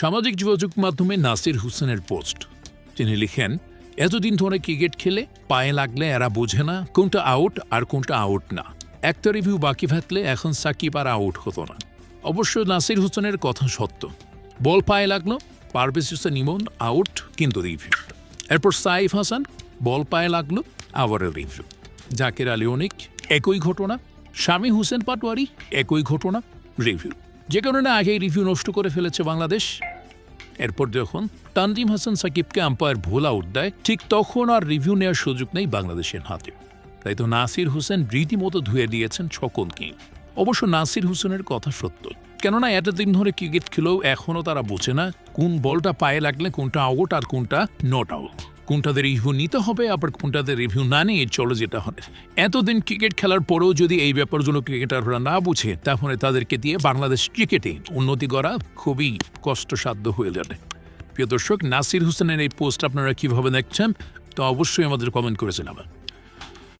সামাজিক যোগাযোগ মাধ্যমে নাসির হুসেনের পোস্ট। তিনি লিখেন, এতদিন ধরে ক্রিকেট খেলে পায়ে লাগলে এরা বোঝে না কোনটা আউট আর কোনটা আউট না। একটা রিভিউ বাকি থাকলে এখন সাকিব আর আউট হতো না। অবশ্য নাসির হোসেনের কথা সত্য। বল পায়ে লাগল, পারভেজ হোসেন ইমন আউট, কিন্তু রিভিউ। এরপর সাইফ হাসান, বল পায়ে লাগল আবারও রিভিউ। জাকির আলী অনিক, একই ঘটনা। স্বামী হোসেন পাটোয়ারি, একই ঘটনা, রিভিউ। যে কারণে আগেই রিভিউ নষ্ট করে ফেলেছে বাংলাদেশ। এরপর যখন তানজিম হাসান সাকিবকে আম্পায়ার ভুল আউট দেয়, ঠিক তখন আর রিভিউ নেওয়ার সুযোগ নেই বাংলাদেশের হাতে। তাই তো নাসির হোসেন রীতিমতো ধুয়ে দিয়েছেন সকলকেই অবশ্য নাসির হোসেনের কথা সত্য। কেননা এতদিন ধরে ক্রিকেট খেলেও এখনও তারা বোঝে না কোন বলটা পায়ে লাগলে কোনটা আউট আর কোনটা নট আউট। কোনটাতে রিভিউ নিতে হবে, আবার কোনটাতে রিভিউ না নিয়ে চলে যেতে হবে। এতদিন ক্রিকেট খেলার পরেও যদি এই ব্যাপারগুলো ক্রিকেটাররা না বুঝে, তাহলে তাদেরকে দিয়ে বাংলাদেশ ক্রিকেটে উন্নতি করা খুবই কষ্টসাধ্য হয়ে যাবে। প্রিয় দর্শক, নাসির হোসেনের এই পোস্ট আপনারা কীভাবে দেখছেন, তো অবশ্যই আমাদের কমেন্ট করেছেন জানাবেন